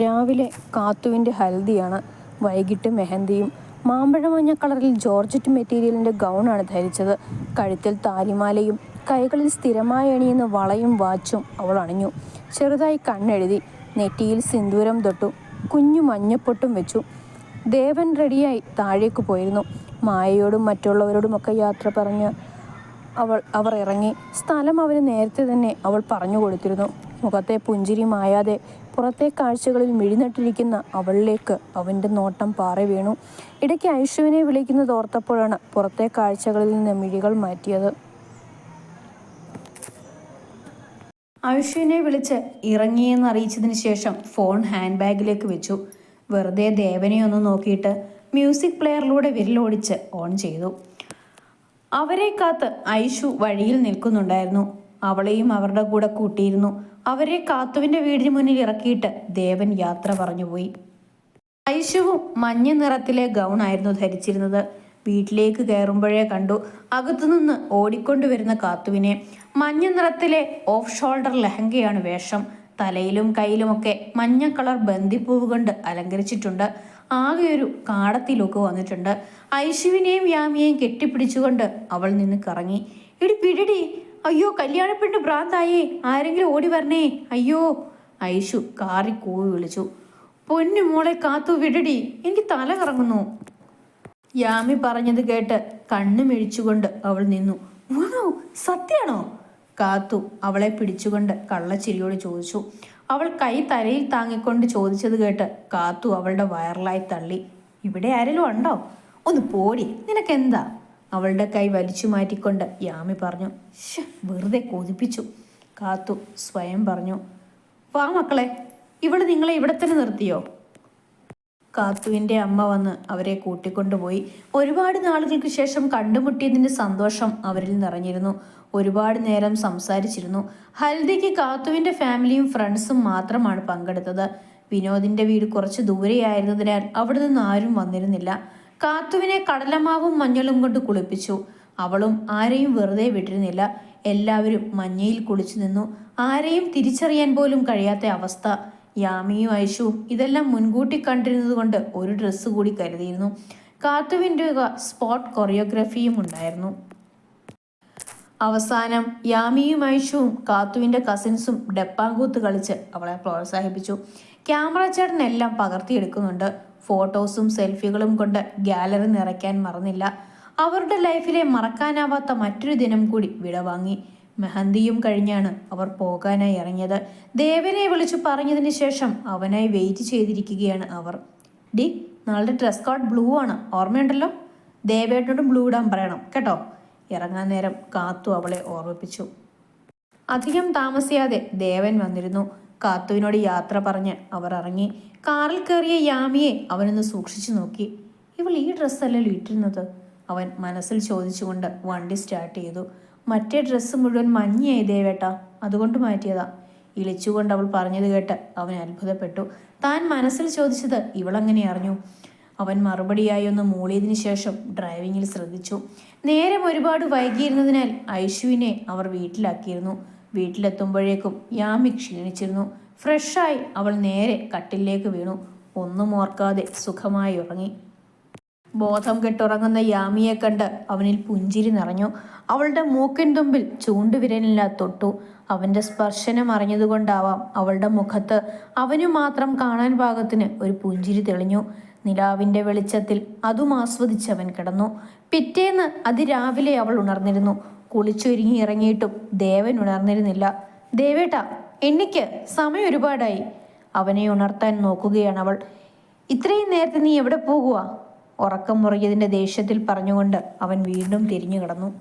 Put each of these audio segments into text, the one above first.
രാവിലെ കാത്തുവിന്റെ ഹൽദിയാണ്. വൈകിട്ട് മെഹന്തിയും മാമ്പഴ മഞ്ഞ കളറിൽ ജോർജറ്റ് മെറ്റീരിയലിന്റെ ഗൗണാണ് ധരിച്ചത്. കഴുത്തിൽ താലിമാലയും കൈകളിൽ സ്ഥിരമായി അണിയുന്ന വളയും വാച്ചും അവൾ അണിഞ്ഞു. ചെറുതായി കണ്ണെഴുതി നെറ്റിയിൽ സിന്ദൂരം തൊട്ടു കുഞ്ഞു മഞ്ഞപ്പൊട്ടും വെച്ചു. ദേവൻ റെഡിയായി താഴേക്ക് പോയിരുന്നു. മായയോടും മറ്റുള്ളവരോടുമൊക്കെ യാത്ര പറഞ്ഞ് അവൾ അവർ ഇറങ്ങി. സ്ഥലം അവന് നേരത്തെ തന്നെ അവൾ പറഞ്ഞു കൊടുത്തിരുന്നു. മുഖത്തെ പുഞ്ചിരി മായാതെ പുറത്തെ കാഴ്ചകളിൽ മിഴിനട്ടിരിക്കുന്ന അവളിലേക്ക് അവന്റെ നോട്ടം പാറി വീണു. ഇടയ്ക്ക് ഐഷുവിനെ വിളിക്കുന്നത് ഓർത്തപ്പോഴാണ് പുറത്തെ കാഴ്ചകളിൽ നിന്ന് മിഴികൾ മാറ്റിയത്. ഐഷുവിനെ വിളിച്ച് ഇറങ്ങിയെന്ന് അറിയിച്ചതിന് ശേഷം ഫോൺ ഹാൻഡ് ബാഗിലേക്ക് വെച്ചു. വെറുതെ ദേവനെ ഒന്ന് നോക്കിയിട്ട് മ്യൂസിക് പ്ലെയറിലൂടെ വിരലോടിച്ച് ഓൺ ചെയ്തു. അവരെ കാത്ത് ഐഷു വഴിയിൽ നിൽക്കുന്നുണ്ടായിരുന്നു. അവളെയും അവരുടെ കൂടെ കൂട്ടിയിരുന്നു. അവരെ കാത്തുവിന്റെ വീടിന് മുന്നിൽ ഇറക്കിയിട്ട് ദേവൻ യാത്ര പറഞ്ഞുപോയി. ഐശുവും മഞ്ഞ നിറത്തിലെ ഗൗൺ ആയിരുന്നു ധരിച്ചിരുന്നത്. വീട്ടിലേക്ക് കയറുമ്പോഴേ കണ്ടു അകത്തുനിന്ന് ഓടിക്കൊണ്ടുവരുന്ന കാത്തുവിനെ. മഞ്ഞ നിറത്തിലെ ഓഫ് ഷോൾഡർ ലഹങ്കയാണ് വേഷം. തലയിലും കയ്യിലുമൊക്കെ മഞ്ഞ കളർ ബന്ദിപ്പൂവ് കൊണ്ട് അലങ്കരിച്ചിട്ടുണ്ട്. ആകെ ഒരു കാടത്തിലൊക്കെ വന്നിട്ടുണ്ട്. ഐശുവിനെയും യാമിയെയും കെട്ടിപ്പിടിച്ചുകൊണ്ട് അവൾ നിന്ന് കറങ്ങി. ഇടി പിടിടി അയ്യോ കല്യാണപ്പെട്ട് ഭ്രാന്തായേ. ആരെങ്കിലും ഓടി വരണേ. അയ്യോ ഐഷു കാറി കൂവി വിളിച്ചു. പൊന്നു മോളെ കാത്തു വിടടി. എനിക്ക് തല കറങ്ങുന്നു. യാമി പറഞ്ഞത് കേട്ട് കണ്ണു മിഴിച്ചുകൊണ്ട് അവൾ നിന്നു. വാവ് സത്യാണോ? കാത്തു അവളെ പിടിച്ചുകൊണ്ട് കള്ളച്ചിരിയോട് ചോദിച്ചു. അവൾ കൈ തലയിൽ താങ്ങിക്കൊണ്ട് ചോദിച്ചത് കേട്ട് കാത്തു അവളുടെ വയറിലായി തള്ളി. ഇവിടെ ആരെങ്കിലും ഉണ്ടോ? ഒന്ന് പോടി നിനക്കെന്താ? അവളുടെ കൈ വലിച്ചു മാറ്റിക്കൊണ്ട് യാമി പറഞ്ഞു "ശ്ശെ, വെറുതെ കൊതിപ്പിച്ചു. കാത്തു സ്വയം പറഞ്ഞു വാ മക്കളെ ഇവിടെ നിങ്ങളെ ഇവിടെ തന്നെ നിർത്തിയോ? കാത്തുവിന്റെ അമ്മ വന്ന് അവരെ കൂട്ടിക്കൊണ്ടുപോയി. ഒരുപാട് നാളുകൾക്ക് ശേഷം കണ്ടുമുട്ടിയതിന്റെ സന്തോഷം അവരിൽ നിറഞ്ഞിരുന്നു. ഒരുപാട് നേരം സംസാരിച്ചിരുന്നു. ഹൽദിക്ക് കാത്തുവിന്റെ ഫാമിലിയും ഫ്രണ്ട്സും മാത്രമാണ് പങ്കെടുത്തത്. വിനോദിന്റെ വീട് കുറച്ച് ദൂരെയായിരുന്നതിനാൽ അവിടെ നിന്ന് ആരും വന്നിരുന്നില്ല. കാത്തുവിനെ കടലമാവും മഞ്ഞളും കൊണ്ട് കുളിപ്പിച്ചു. അവളും ആരെയും വെറുതെ വിട്ടിരുന്നില്ല. എല്ലാവരും മഞ്ഞയിൽ കുളിച്ചു നിന്നു. ആരെയും തിരിച്ചറിയാൻ പോലും കഴിയാത്ത അവസ്ഥ. യാമിയും ഐഷുവും ഇതെല്ലാം മുൻകൂട്ടി കണ്ടിരുന്നത് കൊണ്ട് ഒരു ഡ്രസ്സ് കൂടി കരുതിയിരുന്നു. കാത്തുവിന്റെ സ്പോട്ട് കൊറിയോഗ്രഫിയും ഉണ്ടായിരുന്നു. അവസാനം യാമിയും ഐഷുവും കാത്തുവിന്റെ കസിൻസും ഡെപ്പാങ്കൂത്ത് കളിച്ച് അവളെ പ്രോത്സാഹിപ്പിച്ചു. ക്യാമറ ചേട്ടൻ എല്ലാം പകർത്തിയെടുക്കുന്നുണ്ട്. ഫോട്ടോസും സെൽഫികളും കൊണ്ട് ഗാലറി നിറയ്ക്കാൻ മറന്നില്ല. അവരുടെ ലൈഫിലെ മറക്കാനാവാത്ത മറ്റൊരു ദിനം കൂടി വിടവാങ്ങി. മെഹന്തിയും കഴിഞ്ഞാണ് അവർ പോകാനായി ഇറങ്ങിയത്. ദേവനെ വിളിച്ചു പറഞ്ഞതിന് ശേഷം അവനായി വെയിറ്റ് ചെയ്തിരിക്കുകയാണ് അവർ. ഡി നാളെ ഡ്രസ് കോഡ് ബ്ലൂ ആണ്. ഓർമ്മയുണ്ടല്ലോ? ദേവേട്ടനോടും ബ്ലൂ ഇടാൻ പറയണം കേട്ടോ? ഇറങ്ങാൻ നേരം കാത്തു അവളെ ഓർമ്മിപ്പിച്ചു. അധികം താമസിയാതെ ദേവൻ വന്നിരുന്നു. കാത്തുവിനോട് യാത്ര പറഞ്ഞ് അവർ ഇറങ്ങി. കാറിൽ കയറിയ യാമിയെ അവനൊന്ന് സൂക്ഷിച്ചു നോക്കി. ഇവൾ ഈ ഡ്രസ്സല്ലല്ലോ ഇട്ടിരുന്നത്? അവൻ മനസ്സിൽ ചോദിച്ചുകൊണ്ട് വണ്ടി സ്റ്റാർട്ട് ചെയ്തു. മറ്റേ ഡ്രസ്സ് മുഴുവൻ മഞ്ഞയായി ദേവേട്ട അതുകൊണ്ട് മാറ്റിയതാ. ഇളിച്ചുകൊണ്ട് അവൾ പറഞ്ഞത് കേട്ട് അവൻ അത്ഭുതപ്പെട്ടു. താൻ മനസ്സിൽ ചോദിച്ചത് ഇവളങ്ങനെ അറിഞ്ഞു? അവൻ മറുപടിയായി ഒന്ന് മൂളിയതിനു ശേഷം ഡ്രൈവിങ്ങിൽ ശ്രദ്ധിച്ചു. നേരം ഒരുപാട് വൈകിയിരുന്നതിനാൽ ഐഷുവിനെ അവർ വീട്ടിലാക്കിയിരുന്നു. വീട്ടിലെത്തുമ്പോഴേക്കും യാമി ക്ഷീണിച്ചിരുന്നു. ഫ്രഷായി അവൾ നേരെ കട്ടിലേക്ക് വീണു. ഒന്നും ഓർക്കാതെ സുഖമായി ഉറങ്ങി. ബോധം കെട്ടുറങ്ങുന്ന യാമിയെ കണ്ട് അവനിൽ പുഞ്ചിരി നിറഞ്ഞു. അവളുടെ മൂക്കിൻ തുമ്പിൽ ചൂണ്ടുവിരലില്ല തൊട്ടു. അവന്റെ സ്പർശനം അറിഞ്ഞതുകൊണ്ടാവാം അവളുടെ മുഖത്ത് അവനു മാത്രം കാണാൻ പാകത്തിന് ഒരു പുഞ്ചിരി തെളിഞ്ഞു. നിലാവിന്റെ വെളിച്ചത്തിൽ അതും ആസ്വദിച്ചവൻ കിടന്നു. പിറ്റേന്ന് അതിരാവിലെ അവൾ ഉണർന്നിരുന്നു. കുളിച്ചൊരുങ്ങി ഇറങ്ങിയിട്ടും ദേവൻ ഉണർന്നിരുന്നില്ല. ദേവേട്ട എണ്ണിക്ക് സമയം ഒരുപാടായി. അവനെ ഉണർത്താൻ നോക്കുകയാണ് അവൾ. ഇത്രയും നേരത്തെ നീ എവിടെ പോകുക ഉറക്കം മുറിയതിന്റെ ദേഷ്യത്തിൽ പറഞ്ഞുകൊണ്ട് അവൻ വീണ്ടും തിരിഞ്ഞു കിടന്നു.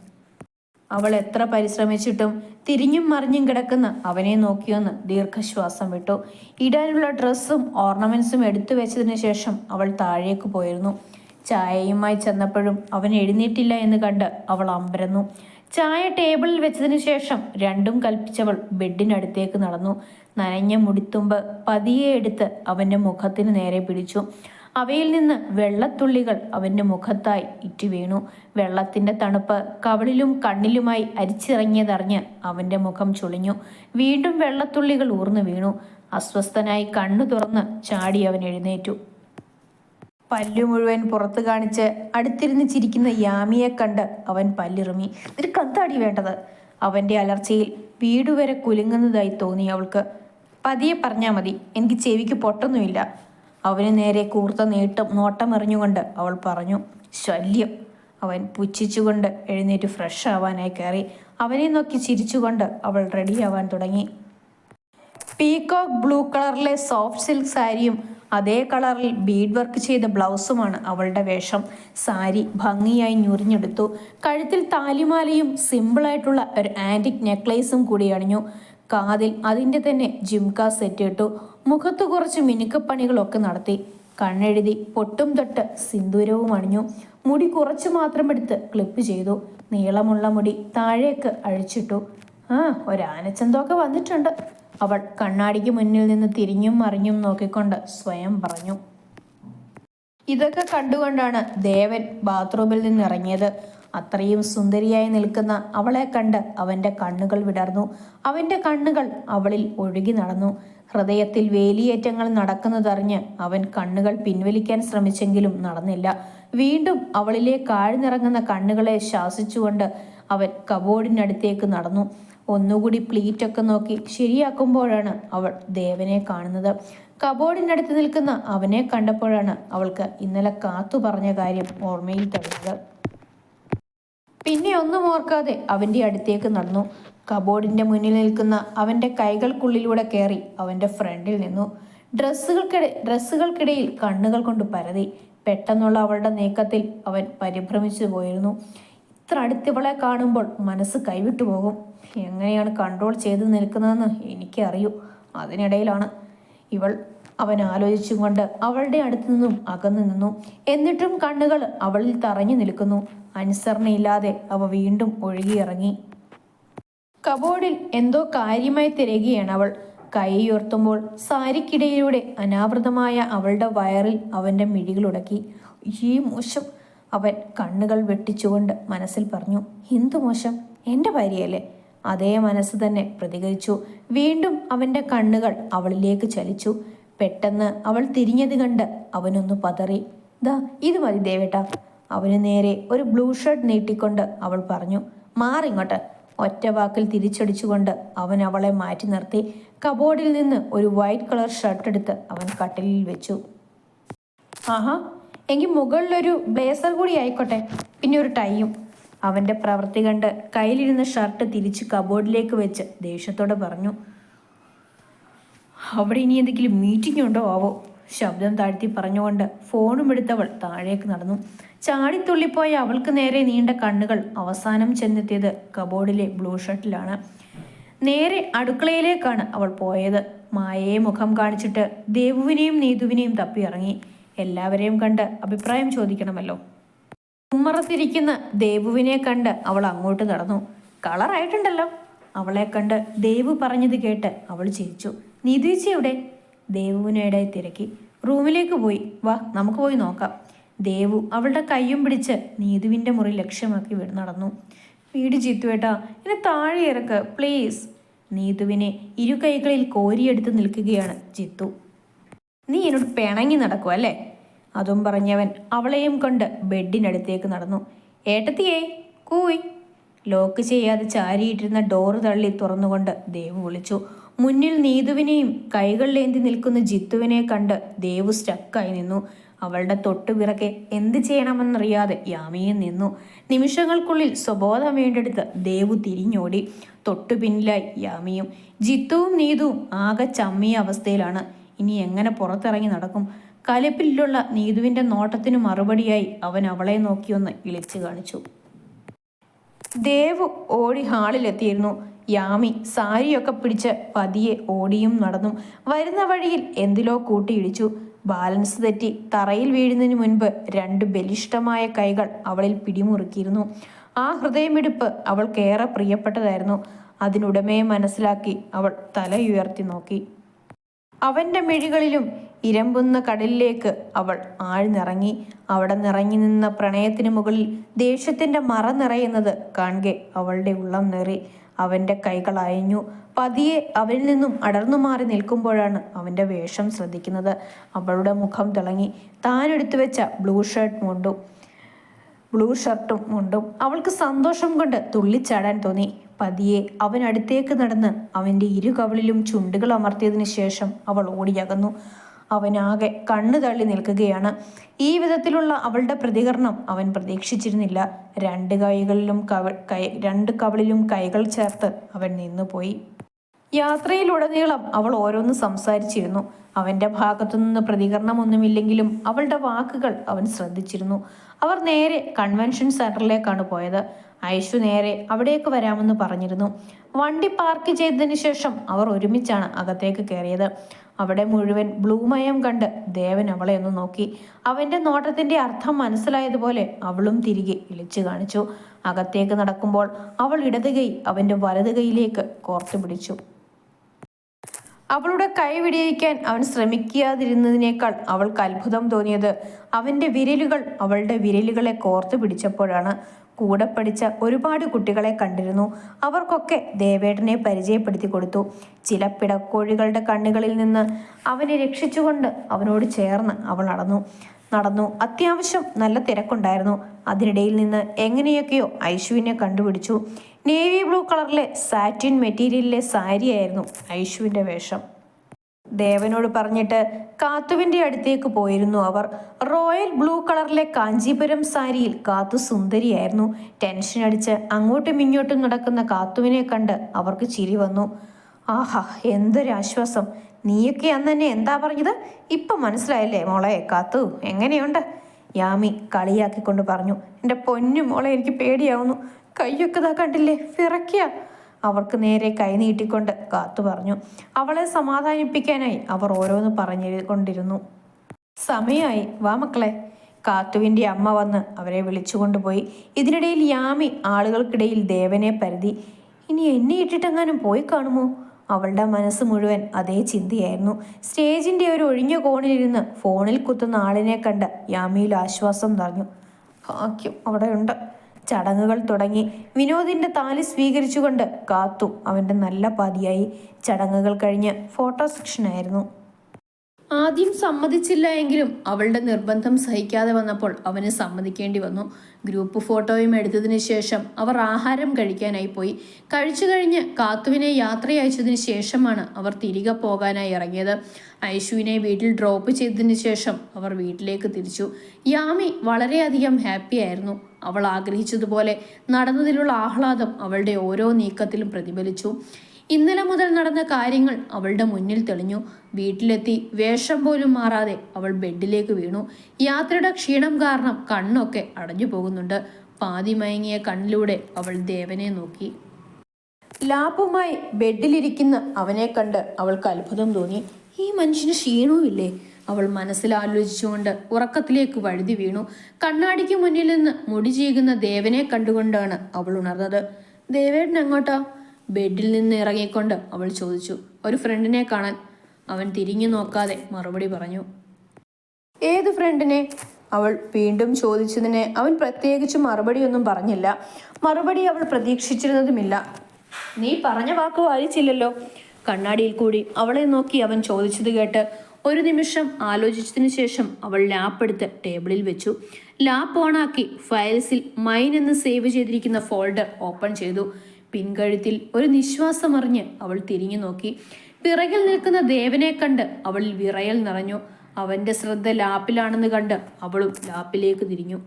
അവൾ എത്ര പരിശ്രമിച്ചിട്ടും തിരിഞ്ഞും മറിഞ്ഞും കിടക്കുന്ന അവനെ നോക്കിയൊന്ന് ദീർഘശ്വാസം വിട്ടു. ഇടാനുള്ള ഡ്രസ്സും ഓർണമെന്റ്സും എടുത്തു വെച്ചതിന് ശേഷം അവൾ താഴേക്ക് പോയിരുന്നു. ചായയുമായി ചെന്നപ്പോഴും അവൻ എഴുന്നേറ്റില്ല എന്ന് കണ്ട് അവൾ അമ്പരന്നു. ചായ ടേബിളിൽ വെച്ചതിന് ശേഷം രണ്ടും കൽപ്പിച്ചവൾ ബെഡിനടുത്തേക്ക് നടന്നു. നനഞ്ഞ മുടിത്തുമ്പ് പതിയെ എടുത്ത് അവന്റെ മുഖത്തിന് നേരെ പിടിച്ചു. അവയിൽ നിന്ന് വെള്ളത്തുള്ളികൾ അവന്റെ മുഖത്തായി ഇറ്റു വീണു. വെള്ളത്തിന്റെ തണുപ്പ് കവളിലും കണ്ണിലുമായി അരിച്ചിറങ്ങിയതറിഞ്ഞ് അവന്റെ മുഖം ചുളിഞ്ഞു. വീണ്ടും വെള്ളത്തുള്ളികൾ ഊർന്നു വീണു. അസ്വസ്ഥനായി കണ്ണു തുറന്ന് ചാടി അവൻ എഴുന്നേറ്റു. പല്ലു മുഴുവൻ പുറത്ത് കാണിച്ച് അടുത്തിരുന്ന് ചിരിക്കുന്ന യാമിയെ കണ്ട് അവൻ പല്ലിറുമി. നിനക്ക് കത്താടി വേണ്ടത്? അവന്റെ അലർച്ചയിൽ വീട് വരെ കുലുങ്ങുന്നതായി തോന്നി അവൾക്ക്. പതിയെ പറഞ്ഞാൽ മതി. എനിക്ക് ചെവിക്ക് പൊട്ടൊന്നുമില്ല. അവന് നേരെ കൂർത്ത നീട്ടം നോട്ടം എറിഞ്ഞുകൊണ്ട് അവൾ പറഞ്ഞു ശല്യം. അവൻ പുച്ഛിച്ചുകൊണ്ട് എഴുന്നേറ്റ് ഫ്രഷ് ആവാനായി കയറി. അവനെ നോക്കി ചിരിച്ചുകൊണ്ട് അവൾ റെഡിയാവാൻ തുടങ്ങി. പീകോക്ക് ബ്ലൂ കളറിലെ സോഫ്റ്റ് സിൽക്ക് സാരിയും അതേ കളറിൽ ബീഡ് വർക്ക് ചെയ്ത ബ്ലൗസുമാണ് അവളുടെ വേഷം. സാരി ഭംഗിയായി ഞുറിഞ്ഞെടുത്തു. കഴുത്തിൽ താലിമാലയും സിമ്പിളായിട്ടുള്ള ഒരു ആന്റിക് നെക്ലേസും കൂടി അണിഞ്ഞു. കാതിൽ അതിന്റെ തന്നെ ജിംക സെറ്റ് ഇട്ടു. മുഖത്ത് കുറച്ച് മിനുക്കപ്പണികളൊക്കെ നടത്തി. കണ്ണെഴുതി പൊട്ടും തൊട്ട് സിന്ദൂരവും അണിഞ്ഞു. മുടി കുറച്ച് മാത്രം എടുത്ത് ക്ലിപ്പ് ചെയ്തു. നീളമുള്ള മുടി താഴേക്ക് അഴിച്ചിട്ടു. ആ ഒരാനച്ചന്തമൊക്കെ വന്നിട്ടുണ്ട്. അവൾ കണ്ണാടിക്ക് മുന്നിൽ നിന്ന് തിരിഞ്ഞും മറിഞ്ഞും നോക്കിക്കൊണ്ട് സ്വയം പറഞ്ഞു. ഇതൊക്കെ കണ്ടുകൊണ്ടാണ് ദേവൻ ബാത്റൂമിൽ നിന്നിറങ്ങിയത്. അത്രയും സുന്ദരിയായി നിൽക്കുന്ന അവളെ കണ്ട് അവന്റെ കണ്ണുകൾ വിടർന്നു. അവന്റെ കണ്ണുകൾ അവളിൽ ഒഴുകി നടന്നു. ഹൃദയത്തിൽ വേലിയേറ്റങ്ങൾ നടക്കുന്നതറിഞ്ഞ് അവൻ കണ്ണുകൾ പിൻവലിക്കാൻ ശ്രമിച്ചെങ്കിലും നടന്നില്ല. വീണ്ടും അവളിലേക്ക് ആഴ്ന്നിറങ്ങുന്ന കണ്ണുകളെ ശാസിച്ചുകൊണ്ട് അവൻ കബോർഡിനടുത്തേക്ക് നടന്നു. ഒന്നുകൂടി പ്ലീറ്റൊക്കെ നോക്കി ശരിയാക്കുമ്പോഴാണ് അവൾ ദേവനെ കാണുന്നത്. കബോർഡിനടുത്ത് നിൽക്കുന്ന അവനെ കണ്ടപ്പോഴാണ് അവൾക്ക് ഇന്നലെ കാത്തു പറഞ്ഞ കാര്യം ഓർമ്മയിൽ തരുന്നത്. പിന്നെ ഒന്നും ഓർക്കാതെ അവന്റെ അടുത്തേക്ക് നടന്നു. കബോർഡിന്റെ മുന്നിൽ നിൽക്കുന്ന അവന്റെ കൈകൾക്കുള്ളിലൂടെ കയറി അവന്റെ ഫ്രണ്ടിൽ നിന്നു. ഡ്രസ്സുകൾക്കിടെ ഡ്രസ്സുകൾക്കിടയിൽ കണ്ണുകൾ കൊണ്ട് പരതി. പെട്ടെന്നുള്ള അവളുടെ നീക്കത്തിൽ അവൻ പരിഭ്രമിച്ചു പോയിരുന്നു. ഇത്ര അടുത്തിവളെ കാണുമ്പോൾ മനസ്സ് കൈവിട്ടു പോകും. എങ്ങനെയാണ് കൺട്രോൾ ചെയ്ത് നിൽക്കുന്നതെന്ന് എനിക്കറിയൂ. അതിനിടയിലാണ് ഇവൾ അവൻ ആലോചിച്ചും കൊണ്ട് അവളുടെ അടുത്തു നിന്നും അകന്നു നിന്നു. എന്നിട്ടും കണ്ണുകൾ അവളിൽ തറഞ്ഞു നിൽക്കുന്നു. അനുസരണയില്ലാതെ അവ വീണ്ടും ഒഴുകിയിറങ്ങി. കബോർഡിൽ എന്തോ കാര്യമായി തിരയുകയാണ് അവൾ. കൈയുയർത്തുമ്പോൾ സാരിക്കിടയിലൂടെ അനാവൃതമായ അവളുടെ വയറിൽ അവന്റെ മിഴികളുടക്കി ഈ മോശം അവൻ കണ്ണുകൾ വെട്ടിച്ചുകൊണ്ട് മനസ്സിൽ പറഞ്ഞു എന്തു മോശം? എന്റെ ഭാര്യയല്ലേ? അതേ മനസ്സ് തന്നെ പ്രതികരിച്ചു. വീണ്ടും അവന്റെ കണ്ണുകൾ അവളിലേക്ക് ചലിച്ചു. പെട്ടെന്ന് അവൾ തിരിഞ്ഞത് കണ്ട് അവനൊന്ന് പതറി. ദാ ഇത് മതി ദേവേട്ട. അവന് നേരെ ഒരു ബ്ലൂ ഷർട്ട് നീട്ടിക്കൊണ്ട് അവൾ പറഞ്ഞു മാറിങ്ങോട്ട്. ഒറ്റ വാക്കിൽ തിരിച്ചടിച്ചുകൊണ്ട് അവൻ അവളെ മാറ്റി നിർത്തി. കബോർഡിൽ നിന്ന് ഒരു വൈറ്റ് കളർ ഷർട്ട് എടുത്ത് അവൻ കട്ടിലിൽ വെച്ചു. ആഹാ എങ്കിൽ മുകളിലൊരു ബ്ലേസർ കൂടി ആയിക്കോട്ടെ. പിന്നെ ഒരു ടൈയും. അവന്റെ പ്രവൃത്തി കണ്ട് കയ്യിലിരുന്ന ഷർട്ട് തിരിച്ച് കബോർഡിലേക്ക് വെച്ച് ദേഷ്യത്തോടെ പറഞ്ഞു അവിടെ ഇനി എന്തെങ്കിലും മീറ്റിംഗ് ഉണ്ടോ ആവോ? ശബ്ദം താഴ്ത്തി പറഞ്ഞുകൊണ്ട് ഫോണും എടുത്തവൾ താഴേക്ക് നടന്നു. ചാടിത്തുള്ളിപ്പോയ അവൾക്ക് നേരെ നീണ്ട കണ്ണുകൾ അവസാനം ചെന്നെത്തിയത് കബോർഡിലെ ബ്ലൂ ഷർട്ടിലാണ് നേരെ അടുക്കളയിലേക്കാണ് അവൾ പോയത്. മായയെ മുഖം കാണിച്ചിട്ട് ദേവുവിനെയും നീതുവിനെയും തപ്പി ഇറങ്ങി എല്ലാവരെയും കണ്ട് അഭിപ്രായം ചോദിക്കണമല്ലോ. ഉമ്മറത്തിരിക്കുന്ന ദേവുവിനെ കണ്ട് അവൾ അങ്ങോട്ട് നടന്നു. കളറായിട്ടുണ്ടല്ലോ അവളെ കണ്ട് ദേവു പറഞ്ഞത് കേട്ട് അവൾ ചിരിച്ചു. നീതുവിച്ചി എവിടെ? ദേവുവിനിടെ തിരക്കി. റൂമിലേക്ക് പോയി. വാ നമുക്ക് പോയി നോക്കാം. ദേവു അവളുടെ കയ്യും പിടിച്ച് നീതുവിന്റെ മുറി ലക്ഷ്യമാക്കി വീട് നടന്നു. വീട് ചീത്തുവേട്ടാ എന്നെ താഴെ ഇറക്ക് പ്ലീസ് നീതുവിനെ ഇരു കൈകളിൽ കോരിയെടുത്ത് നിൽക്കുകയാണ് ചിത്തു. നീ എന്നോട് പിണങ്ങി നടക്കുക അല്ലേ അതും പറഞ്ഞവൻ അവളെയും കൊണ്ട് ബെഡിനടുത്തേക്ക് നടന്നു. ഏട്ടത്തിയേ കൂയ് ലോക്ക് ചെയ്യാതെ ചാരിയിട്ടിരുന്ന ഡോറ് തള്ളി തുറന്നുകൊണ്ട് ദേവു വിളിച്ചു. മുന്നിൽ നീതുവിനെയും കൈകളിലേന്തി നിൽക്കുന്ന ജിത്തുവിനെ കണ്ട് ദേവു സ്റ്റക്കായി നിന്നു. അവളുടെ തൊട്ടുപിറക്കെ എന്ത് ചെയ്യണമെന്നറിയാതെ യാമിയും നിന്നു. നിമിഷങ്ങൾക്കുള്ളിൽ സ്വബോധം വീണ്ടെടുത്ത് ദേവു തിരിഞ്ഞോടി. തൊട്ടു പിന്നിലായി യാമിയും ജിത്തുവും നീതുവും ആകെ ചമ്മിയ അവസ്ഥയിലാണ്. ഇനി എങ്ങനെ പുറത്തിറങ്ങി നടക്കും? കലിപ്പിലുള്ള നീതുവിന്റെ നോട്ടത്തിന് മറുപടിയായി അവൻ അവളെ നോക്കിയൊന്ന് ഇളിച്ചു കാണിച്ചു. ദേവു ഓടി ഹാളിലെത്തിയിരുന്നു യാമി സാരിയൊക്കെ പിടിച്ച് പതിയെ ഓടിയും നടന്നു. വരുന്ന വഴിയിൽ എന്തിലോ കൂട്ടിയിടിച്ചു ബാലൻസ് തെറ്റി തറയിൽ വീഴുന്നതിന് മുൻപ് രണ്ട് ബലിഷ്ടമായ കൈകൾ അവളിൽ പിടിമുറുക്കിയിരുന്നു. ആ ഹൃദയമിടിപ്പ് അവൾക്കേറെ പ്രിയപ്പെട്ടതായിരുന്നു. അതിനുടമയെ മനസ്സിലാക്കി അവൾ തലയുയർത്തി നോക്കി. അവന്റെ മിഴികളിലും ഇരമ്പുന്ന കടലിലേക്ക് അവൾ ആഴ്ന്നിറങ്ങി. അവിടെ നിറങ്ങി നിന്ന പ്രണയത്തിന് മുകളിൽ ദേഷ്യത്തിന്റെ മറ നിറയുന്നത് കാണെ അവളുടെ ഉള്ളം നേറി അവന്റെ കൈകൾ അയഞ്ഞു. പതിയെ അവനിൽ നിന്നും അടർന്നു മാറി നിൽക്കുമ്പോഴാണ് അവന്റെ വേഷം ശ്രദ്ധിക്കുന്നത്. അവളുടെ മുഖം തിളങ്ങി. താനെടുത്തു വെച്ച ബ്ലൂ ഷർട്ട് മുണ്ടു ബ്ലൂ ഷർട്ടും മുണ്ടും അവൾക്ക് സന്തോഷം കൊണ്ട് തുള്ളിച്ചാടാൻ തോന്നി. പതിയെ അവൻ അടുത്തേക്ക് നടന്ന് അവന്റെ ഇരു കവിളിലും ചുണ്ടുകൾ അമർത്തിയതിനു ശേഷം അവൾ ഓടിയകന്നു അവനാകെ കണ്ണു തള്ളി നിൽക്കുകയാണ്. ഈ വിധത്തിലുള്ള അവളുടെ പ്രതികരണം അവൻ പ്രതീക്ഷിച്ചിരുന്നില്ല. രണ്ട് കൈകളിലും കവ കൈ രണ്ട് കവളിലും കൈകൾ ചേർത്ത് അവൻ നിന്നുപോയി. യാത്രയിലുടനീളം അവൾ ഓരോന്ന് സംസാരിച്ചിരുന്നു. അവന്റെ ഭാഗത്തുനിന്ന് പ്രതികരണമൊന്നുമില്ലെങ്കിലും അവളുടെ വാക്കുകൾ അവൻ ശ്രദ്ധിച്ചിരുന്നു. അവർ നേരെ കൺവെൻഷൻ സെന്ററിലേക്കാണ് പോയത്. ഐഷു നേരെ അവിടേക്ക് വരാമെന്ന് പറഞ്ഞിരുന്നു. വണ്ടി പാർക്ക് ചെയ്തതിന് ശേഷം അവർ ഒരുമിച്ചാണ് അകത്തേക്ക് കയറിയത്. അവിടെ മുഴുവൻ ബ്ലൂമയം കണ്ട് ദേവൻ അവളെ ഒന്ന് നോക്കി. അവന്റെ നോട്ടത്തിന്റെ അർത്ഥം മനസ്സിലായതുപോലെ അവളും തിരികെ ഇളിച്ചു കാണിച്ചു. അകത്തേക്ക് നടക്കുമ്പോൾ അവൾ ഇടത് കൈ അവന്റെ വലത് കൈയിലേക്ക് കോർത്തു പിടിച്ചു. അവളുടെ കൈ വിടിയിക്കാൻ അവൻ ശ്രമിക്കാതിരുന്നതിനേക്കാൾ അവൾക്ക് അത്ഭുതം തോന്നിയത്. അവന്റെ വിരലുകൾ അവളുടെ വിരലുകളെ കോർത്തു പിടിച്ചപ്പോഴാണ് കൂടെ പഠിച്ച ഒരുപാട് കുട്ടികളെ കണ്ടിരുന്നു. അവർക്കൊക്കെ ദേവേട്ടനെ പരിചയപ്പെടുത്തി കൊടുത്തു. ചില പിടക്കോഴികളുടെ കണ്ണുകളിൽ നിന്ന് അവനെ രക്ഷിച്ചുകൊണ്ട് അവനോട് ചേർന്ന് അവൾ നടന്നു. നടന്നു. അത്യാവശ്യം നല്ല തിരക്കുണ്ടായിരുന്നു. അതിനിടയിൽ നിന്ന് എങ്ങനെയൊക്കെയോ ഐശുവിനെ കണ്ടുപിടിച്ചു. നേവി ബ്ലൂ കളറിലെ സാറ്റിൻ മെറ്റീരിയലിലെ സാരിയായിരുന്നു ഐഷുവിന്റെ വേഷം. ദേവനോട് പറഞ്ഞിട്ട് കാത്തുവിന്റെ അടുത്തേക്ക് പോയിരുന്നു അവർ. റോയൽ ബ്ലൂ കളറിലെ കാഞ്ചീപുരം സാരിയിൽ കാത്തു സുന്ദരിയായിരുന്നു. ടെൻഷൻ അടിച്ച് അങ്ങോട്ടും ഇങ്ങോട്ടും നടക്കുന്ന കാത്തുവിനെ കണ്ട് അവർക്ക് ചിരി വന്നു. ആഹാ എന്തൊരാശ്വാസം നീയൊക്കെ അന്ന് തന്നെ എന്താ പറഞ്ഞത്? ഇപ്പം മനസ്സിലായല്ലേ മോളെ കാത്തു എങ്ങനെയുണ്ട്? യാമി കളിയാക്കിക്കൊണ്ട് പറഞ്ഞു. എന്റെ പൊന്നു മോളെ എനിക്ക് പേടിയാവുന്നു. കയ്യൊക്കെ ഇതാ കണ്ടില്ലേ? ഫിറക്കിയ അവർക്ക് നേരെ കൈ നീട്ടിക്കൊണ്ട് കാത്തു പറഞ്ഞു. അവളെ സമാധാനിപ്പിക്കാനായി അവർ ഓരോന്ന് പറഞ്ഞുകൊണ്ടിരുന്നു. സമയമായി വാ മക്കളെ. കാത്തുവിന്റെ അമ്മ വന്ന് അവരെ വിളിച്ചുകൊണ്ടുപോയി ഇതിനിടയിൽ യാമി ആളുകൾക്കിടയിൽ ദേവനെ പരതി. ഇനി എന്നെ ഇട്ടിട്ടെങ്ങാനും പോയി കാണുമോ? അവളുടെ മനസ്സ് മുഴുവൻ അതേ ചിന്തയായിരുന്നു. സ്റ്റേജിന്റെ ഒരു ഒഴിഞ്ഞ കോണിലിരുന്ന് ഫോണിൽ കുത്തുന്ന ആളിനെ കണ്ട് യാമിയിൽ ആശ്വാസം നിറഞ്ഞു. ഭാഗ്യം അവിടെയുണ്ട്. ചടങ്ങുകൾ തുടങ്ങി. വിനോദിന്റെ താലി സ്വീകരിച്ചുകൊണ്ട് കാത്തു. അവന്റെ നല്ല പാതിയായി ചടങ്ങുകൾ കഴിഞ്ഞ് ഫോട്ടോ സെക്ഷനായിരുന്നു. ആദ്യം സമ്മതിച്ചില്ല എങ്കിലും അവളുടെ നിർബന്ധം സഹിക്കാതെ വന്നപ്പോൾ അവന് സമ്മതിക്കേണ്ടി വന്നു. ഗ്രൂപ്പ് ഫോട്ടോയും എടുത്തതിന് ശേഷം അവർ ആഹാരം കഴിക്കാനായി പോയി. കഴിച്ചു കഴിഞ്ഞ് കാത്തുവിനെ യാത്രയച്ചതിന് ശേഷമാണ് അവർ തിരികെ പോകാനായി ഇറങ്ങിയത്. ഐഷുവിനെ വീട്ടിൽ ഡ്രോപ്പ് ചെയ്തതിന് ശേഷം അവർ വീട്ടിലേക്ക് തിരിച്ചു. യാമി വളരെയധികം ഹാപ്പി ആയിരുന്നു. അവൾ ആഗ്രഹിച്ചതുപോലെ നടന്നതിലുള്ള ആഹ്ലാദം അവളുടെ ഓരോ നീക്കത്തിലും പ്രതിഫലിച്ചു. ഇന്നലെ മുതൽ നടന്ന കാര്യങ്ങൾ അവളുടെ മുന്നിൽ തെളിഞ്ഞു. വീട്ടിലെത്തി വേഷം പോലും മാറാതെ അവൾ ബെഡിലേക്ക് വീണു. യാത്രയുടെ ക്ഷീണം കാരണം കണ്ണൊക്കെ അടഞ്ഞു പോകുന്നുണ്ട്. പാതി മയങ്ങിയ കണ്ണിലൂടെ അവൾ ദേവനെ നോക്കി. ലാപ്പുമായി ബെഡിലിരിക്കുന്ന അവനെ കണ്ട് അവൾക്ക് അത്ഭുതം തോന്നി. ഈ മനുഷ്യന് ക്ഷീണവുമില്ലേ? അവൾ മനസ്സിലാലോചിച്ചുകൊണ്ട് ഉറക്കത്തിലേക്ക് വഴുതി വീണു. കണ്ണാടിക്ക് മുന്നിൽ നിന്ന് മുടി ചീകുന്ന ദേവനെ കണ്ടുകൊണ്ടാണ് അവൾ ഉണർന്നത്. ദേവേട്ടൻ എങ്ങോട്ടാ? ബെഡിൽ നിന്ന് ഇറങ്ങിക്കൊണ്ട് അവൾ ചോദിച്ചു ഒരു ഫ്രണ്ടിനെ കാണാൻ? അവൻ തിരിഞ്ഞു നോക്കാതെ മറുപടി പറഞ്ഞു. ഏത് ഫ്രണ്ടിനെ അവൾ വീണ്ടും ചോദിച്ചതിന് അവൻ പ്രത്യേകിച്ച് മറുപടിയൊന്നും പറഞ്ഞില്ല. മറുപടി അവൾ പ്രതീക്ഷിച്ചിരുന്നതുമില്ല. നീ പറഞ്ഞ വാക്ക് വായിച്ചില്ലല്ലോ? കണ്ണാടിയിൽ കൂടി അവളെ നോക്കി അവൻ ചോദിച്ചത് കേട്ട് ഒരു നിമിഷം ആലോചിച്ചതിന് ശേഷം അവൾ ലാപ്പ് എടുത്ത് ടേബിളിൽ വെച്ചു. ലാപ്പ് ഓണാക്കി ഫയൽസിൽ മൈൻ എന്ന് സേവ് ചെയ്തിരിക്കുന്ന ഫോൾഡർ ഓപ്പൺ ചെയ്തു. പിൻകഴുത്തിൽ ഒരു നിശ്വാസമറിഞ്ഞ് അവൾ തിരിഞ്ഞു നോക്കി. പിറകിൽ നിൽക്കുന്ന ദേവനെ കണ്ട് അവൾ വിറയൽ നിറഞ്ഞു. അവന്റെ ശ്രദ്ധ ലാപ്പിലാണെന്ന് കണ്ട് അവളും ലാപ്പിലേക്ക് തിരിഞ്ഞു.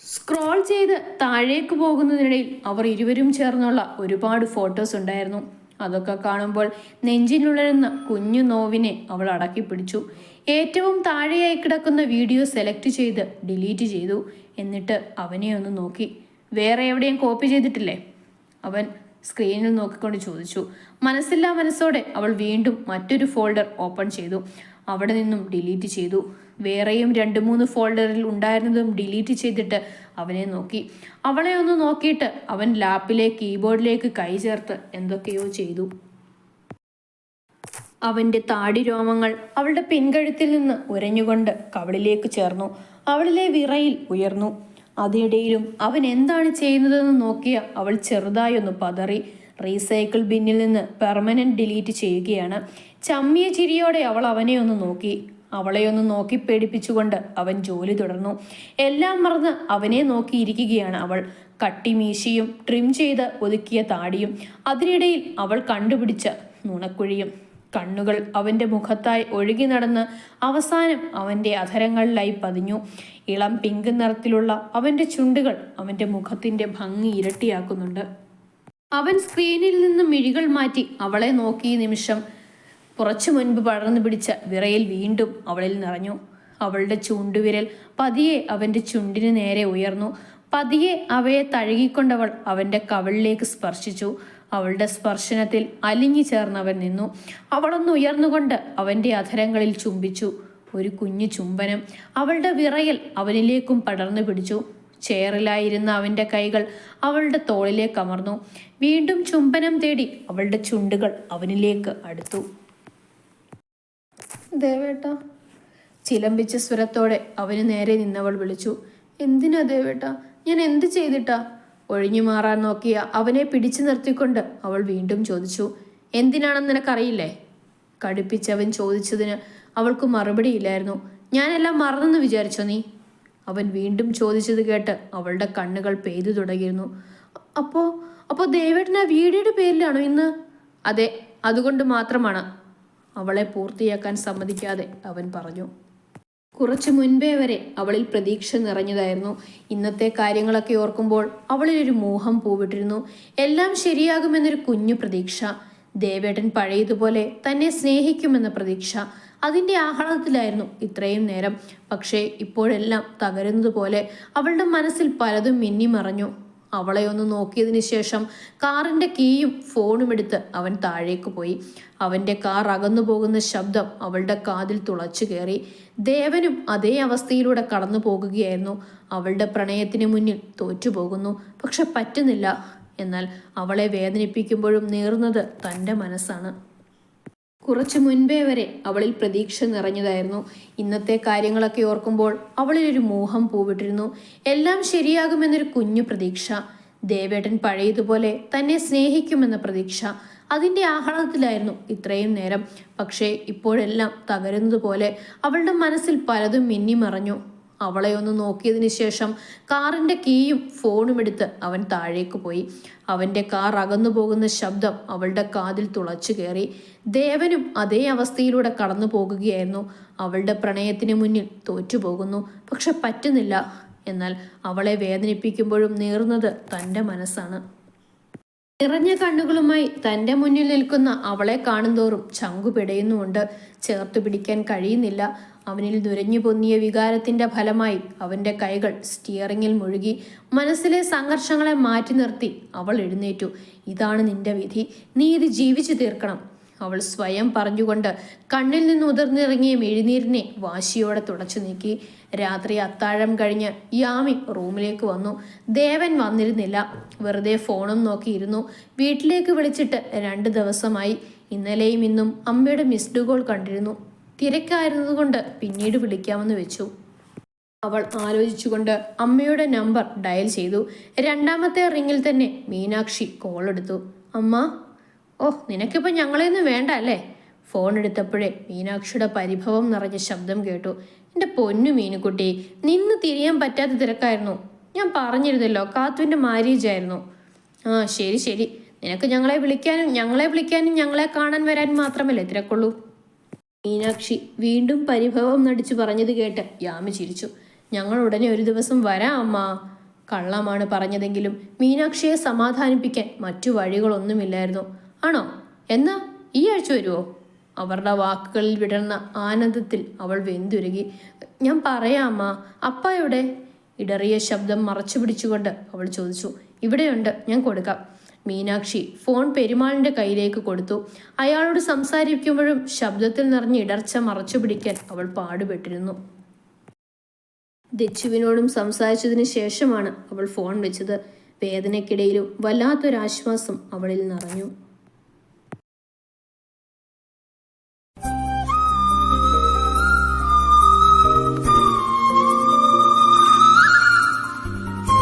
സ്ക്രോൾ ചെയ്ത് താഴേക്ക് പോകുന്നതിനിടയിൽ അവർ ഇരുവരും ചേർന്നുള്ള ഒരുപാട് ഫോട്ടോസ് ഉണ്ടായിരുന്നു. അതൊക്കെ കാണുമ്പോൾ നെഞ്ചിനുളരുന്ന കുഞ്ഞു നോവിനെ അവൾ അടക്കി പിടിച്ചു. ഏറ്റവും താഴെയായി കിടക്കുന്ന വീഡിയോ സെലക്ട് ചെയ്ത് ഡിലീറ്റ് ചെയ്തു. എന്നിട്ട് അവനെ ഒന്ന് നോക്കി. വേറെ എവിടെയും കോപ്പി ചെയ്തിട്ടില്ലേ? അവൻ സ്ക്രീനിൽ നോക്കിക്കൊണ്ട് ചോദിച്ചു. മനസ്സില്ലാ മനസ്സോടെ അവൾ വീണ്ടും മറ്റൊരു ഫോൾഡർ ഓപ്പൺ ചെയ്തു. അവിടെ നിന്നും ഡിലീറ്റ് ചെയ്തു. വേറെയും രണ്ട് മൂന്ന് ഫോൾഡറിൽ ഉണ്ടായിരുന്നതും ഡിലീറ്റ് ചെയ്തിട്ട് അവനെ നോക്കി. അവളെ ഒന്ന് നോക്കിയിട്ട് അവൻ ലാപ്പിലെ കീബോർഡിലേക്ക് കൈ ചേർത്ത് എന്തൊക്കെയോ ചെയ്തു. അവന്റെ താടി രോമങ്ങൾ അവളുടെ പിൻകഴുത്തിൽ നിന്ന് ഉരഞ്ഞുകൊണ്ട് കവളിലേക്ക് ചേർന്നു. അവളിലെ വിറയിൽ ഉയർന്നു. അതിനിടയിലും അവൻ എന്താണ് ചെയ്യുന്നതെന്ന് നോക്കിയ അവൾ ചെറുതായി ഒന്ന് പതറി റീസൈക്കിൾ ബിന്നിൽ നിന്ന് പെർമനന്റ് ഡിലീറ്റ് ചെയ്യുകയാണ്. ചമ്മിയ ചിരിയോടെ അവൾ അവനെ ഒന്ന് നോക്കി. അവളെ ഒന്ന് നോക്കി പേടിപ്പിച്ചുകൊണ്ട് അവൻ ജോലി തുടർന്നു. എല്ലാം മറന്ന് അവനെ നോക്കിയിരിക്കുകയാണ് അവൾ. കട്ടിമീശിയും ട്രിം ചെയ്ത് ഒതുക്കിയ താടിയും. അതിനിടയിൽ അവൾ കണ്ടുപിടിച്ച നുണക്കുഴിയും. കണ്ണുകൾ അവന്റെ മുഖത്തായി ഒഴുകി നടന്ന് അവസാനം അവന്റെ അധരങ്ങളിലായി പതിഞ്ഞു. ഇളം പിങ്ക് നിറത്തിലുള്ള അവന്റെ ചുണ്ടുകൾ അവന്റെ മുഖത്തിന്റെ ഭംഗി ഇരട്ടിയാക്കുന്നുണ്ട്. അവൻ സ്ക്രീനിൽ നിന്ന് മിഴികൾ മാറ്റി അവളെ നോക്കിയ നിമിഷം കുറച്ചു മുൻപ് പടർന്നു പിടിച്ച വിറയിൽ വീണ്ടും അവളിൽ നിറഞ്ഞു. അവളുടെ ചൂണ്ടുവിരൽ പതിയെ അവന്റെ ചുണ്ടിന് നേരെ ഉയർന്നു. പതിയെ അവയെ തഴുകിക്കൊണ്ടവൾ അവന്റെ കവിളിലേക്ക് സ്പർശിച്ചു. അവളുടെ സ്പർശനത്തിൽ അലിഞ്ഞു ചേർന്നവൻ നിന്നു. അവളൊന്ന് ഉയർന്നുകൊണ്ട് അവന്റെ അധരങ്ങളിൽ ചുംബിച്ചു. ഒരു കുഞ്ഞു ചുംബനം അവളുടെ വിറയൽ അവനിലേക്കും പടർന്നു പിടിച്ചു. ചേറിലായിരുന്ന അവന്റെ കൈകൾ അവളുടെ തോളിലേക്ക് അമർന്നു. വീണ്ടും ചുംബനം തേടി അവളുടെ ചുണ്ടുകൾ അവനിലേക്ക് അടുത്തു. ദേവേട്ട. ചിലമ്പിച്ച സ്വരത്തോടെ അവന് നേരെ നിന്നവൾ വിളിച്ചു. എന്തിനാ ദേവേട്ട? ഞാൻ എന്ത് ചെയ്തിട്ടാ? ഒഴിഞ്ഞു മാറാൻ നോക്കിയ അവനെ പിടിച്ചു നിർത്തിക്കൊണ്ട് അവൾ വീണ്ടും ചോദിച്ചു എന്തിനാണെന്ന് നിനക്കറിയില്ലേ? കടുപ്പിച്ചവൻ ചോദിച്ചതിന് അവൾക്ക് മറുപടിയില്ലായിരുന്നു ഞാനെല്ലാം മറന്നെന്ന് വിചാരിച്ചോ നീ? അവൻ വീണ്ടും ചോദിച്ചത് കേട്ട് അവളുടെ കണ്ണുകൾ പെയ്തു തുടങ്ങിയിരുന്നു. അപ്പോ അപ്പോ ദേവേട്ടൻ ആ വീടിയുടെ പേരിലാണോ ഇന്ന്? അതെ അതുകൊണ്ട് മാത്രമാണ്. അവളെ പൂർത്തിയാക്കാൻ സമ്മതിക്കാതെ അവൻ പറഞ്ഞു. കുറച്ചു മുൻപേ വരെ അവളിൽ പ്രതീക്ഷ നിറഞ്ഞതായിരുന്നു. ഇന്നത്തെ കാര്യങ്ങളൊക്കെ ഓർക്കുമ്പോൾ അവളിൽ ഒരു മോഹം പൂവിട്ടിരുന്നു. എല്ലാം ശരിയാകുമെന്നൊരു കുഞ്ഞു പ്രതീക്ഷ. ദേവേട്ടൻ പഴയതുപോലെ തന്നെ സ്നേഹിക്കുമെന്ന പ്രതീക്ഷ. അതിന്റെ ആഹ്ലാദത്തിലായിരുന്നു ഇത്രയും നേരം. പക്ഷേ ഇപ്പോഴെല്ലാം തകരുന്നതുപോലെ അവളുടെ മനസ്സിൽ പലതും മിന്നിമറഞ്ഞു. അവളെ ഒന്ന് നോക്കിയതിന് ശേഷം കാറിന്റെ കീയും ഫോണും എടുത്ത് അവൻ താഴേക്ക് പോയി. അവന്റെ കാർ അകന്നു പോകുന്ന ശബ്ദം അവളുടെ കാതിൽ തുളച്ചു കയറി. ദേവനും അതേ അവസ്ഥയിലൂടെ കടന്നു പോകുകയായിരുന്നു. അവളുടെ പ്രണയത്തിന് മുന്നിൽ തോറ്റുപോകുന്നു. പക്ഷെ പറ്റുന്നില്ല. എന്നാൽ അവളെ വേദനിപ്പിക്കുമ്പോഴും നേർന്നത് തന്റെ മനസ്സാണ്. കുറച്ചു മുൻപേ വരെ അവളിൽ പ്രതീക്ഷ നിറഞ്ഞതായിരുന്നു. ഇന്നത്തെ കാര്യങ്ങളൊക്കെ ഓർക്കുമ്പോൾ അവളിൽ ഒരു മോഹം പൂവിട്ടിരുന്നു. എല്ലാം ശരിയാകുമെന്നൊരു കുഞ്ഞു പ്രതീക്ഷ. ദേവേട്ടൻ പഴയതുപോലെ തന്നെ സ്നേഹിക്കുമെന്ന പ്രതീക്ഷ. അതിന്റെ ആഹ്ലാദത്തിലായിരുന്നു ഇത്രയും നേരം. പക്ഷേ ഇപ്പോഴെല്ലാം തകരുന്നതുപോലെ അവളുടെ മനസ്സിൽ പലതും മിന്നിമറഞ്ഞു. അവളെ ഒന്ന് നോക്കിയതിന് ശേഷം കാറിന്റെ കീയും ഫോണും എടുത്ത് അവൻ താഴേക്ക് പോയി. അവന്റെ കാർ അകന്നു പോകുന്ന ശബ്ദം അവളുടെ കാതിൽ തുളച്ചു കയറി. ദേവനും അതേ അവസ്ഥയിലൂടെ കടന്നു പോകുകയായിരുന്നു. അവളുടെ പ്രണയത്തിന് മുന്നിൽ തോറ്റുപോകുന്നു. പക്ഷെ പറ്റുന്നില്ല. എന്നാൽ അവളെ വേദനിപ്പിക്കുമ്പോഴും നേർന്നത് തന്റെ മനസ്സാണ്. നിറഞ്ഞ കണ്ണുകളുമായി തന്റെ മുന്നിൽ നിൽക്കുന്ന അവളെ കാണുന്തോറും ചങ്കു പിടയുന്നുമുണ്ട്. ചേർത്തു പിടിക്കാൻ കഴിയുന്നില്ല. അവനിൽ നുരഞ്ഞു പൊന്നിയ വികാരത്തിന്റെ ഫലമായി അവന്റെ കൈകൾ സ്റ്റിയറിങ്ങിൽ മുഴുകി മനസ്സിലെ സംഘർഷങ്ങളെ മാറ്റി നിർത്തി അവൾ എഴുന്നേറ്റു. ഇതാണ് നിന്റെ വിധി. നീ ഇത് ജീവിച്ചു തീർക്കണം. അവൾ സ്വയം പറഞ്ഞുകൊണ്ട് കണ്ണിൽ നിന്ന് ഉതിർന്നിറങ്ങിയ മെഴുനീരിനെ വാശിയോടെ തുടച്ചു നീക്കി. രാത്രി അത്താഴം കഴിഞ്ഞ് യാമി റൂമിലേക്ക് വന്നു. ദേവൻ വന്നിരുന്നില്ല. വെറുതെ ഫോണും നോക്കിയിരുന്നു. വീട്ടിലേക്ക് വിളിച്ചിട്ട് രണ്ട് ദിവസമായി. ഇന്നലെയും ഇന്നും അമ്മയുടെ മിസ്ഡ് കോൾ കണ്ടിരുന്നു. തിരക്കായിരുന്നതുകൊണ്ട് പിന്നീട് വിളിക്കാമെന്ന് വെച്ചു. അവൾ ആലോചിച്ചുകൊണ്ട് അമ്മയുടെ നമ്പർ ഡയൽ ചെയ്തു. രണ്ടാമത്തെ റിങ്ങിൽ തന്നെ മീനാക്ഷി കോൾ എടുത്തു. അമ്മ ഓ നിനക്കിപ്പോൾ ഞങ്ങളെയൊന്നും വേണ്ട അല്ലേ? ഫോൺ എടുത്തപ്പോഴേ മീനാക്ഷിയുടെ പരിഭവം നിറഞ്ഞ ശബ്ദം കേട്ടു. എന്റെ പൊന്നു മീനുക്കുട്ടി നിന്ന് തിരിയാൻ പറ്റാത്ത തിരക്കായിരുന്നു. ഞാൻ പറഞ്ഞിരുന്നല്ലോ കാത്തുവിന്റെ മാരേജ് ആയിരുന്നു ആ ശരി ശരി. നിനക്ക് ഞങ്ങളെ വിളിക്കാനും ഞങ്ങളെ വിളിക്കാനും ഞങ്ങളെ കാണാൻ വരാൻ മാത്രമല്ലേ തിരക്കുള്ളൂ. മീനാക്ഷി വീണ്ടും പരിഭവം നടിച്ചു പറഞ്ഞത് കേട്ട് യാമി ചിരിച്ചു. ഞങ്ങൾ ഉടനെ ഒരു ദിവസം വരാം അമ്മ. കള്ളമാണ് പറഞ്ഞതെങ്കിലും മീനാക്ഷിയെ സമാധാനിപ്പിക്കാൻ മറ്റു വഴികളൊന്നുമില്ലായിരുന്നു. ആണോ? എന്നാ ഈ ആഴ്ച വരുമോ അവരുടെ വാക്കുകളിൽ വിടർന്ന ആനന്ദത്തിൽ അവൾ വെന്തുരുകി. ഞാൻ പറയാം അമ്മ. അപ്പ എവിടെ? ഇടറിയ ശബ്ദം മറച്ചു പിടിച്ചുകൊണ്ട് അവൾ ചോദിച്ചു. ഇവിടെയുണ്ട് ഞാൻ കൊടുക്കാം. മീനാക്ഷി ഫോൺ പെരുമാളിന്റെ കയ്യിലേക്ക് കൊടുത്തു. അയാളോട് സംസാരിക്കുമ്പോഴും ശബ്ദത്തിൽ നിറഞ്ഞ ഇടർച്ച മറച്ചു പിടിക്കാൻ അവൾ പാടുപെട്ടിരുന്നു. ദച്ചുവിനോടും സംസാരിച്ചതിന് ശേഷമാണ് അവൾ ഫോൺ വെച്ചത്. വേദനയ്ക്കിടയിലും വല്ലാത്തൊരാശ്വാസം അവളിൽ നിറഞ്ഞു.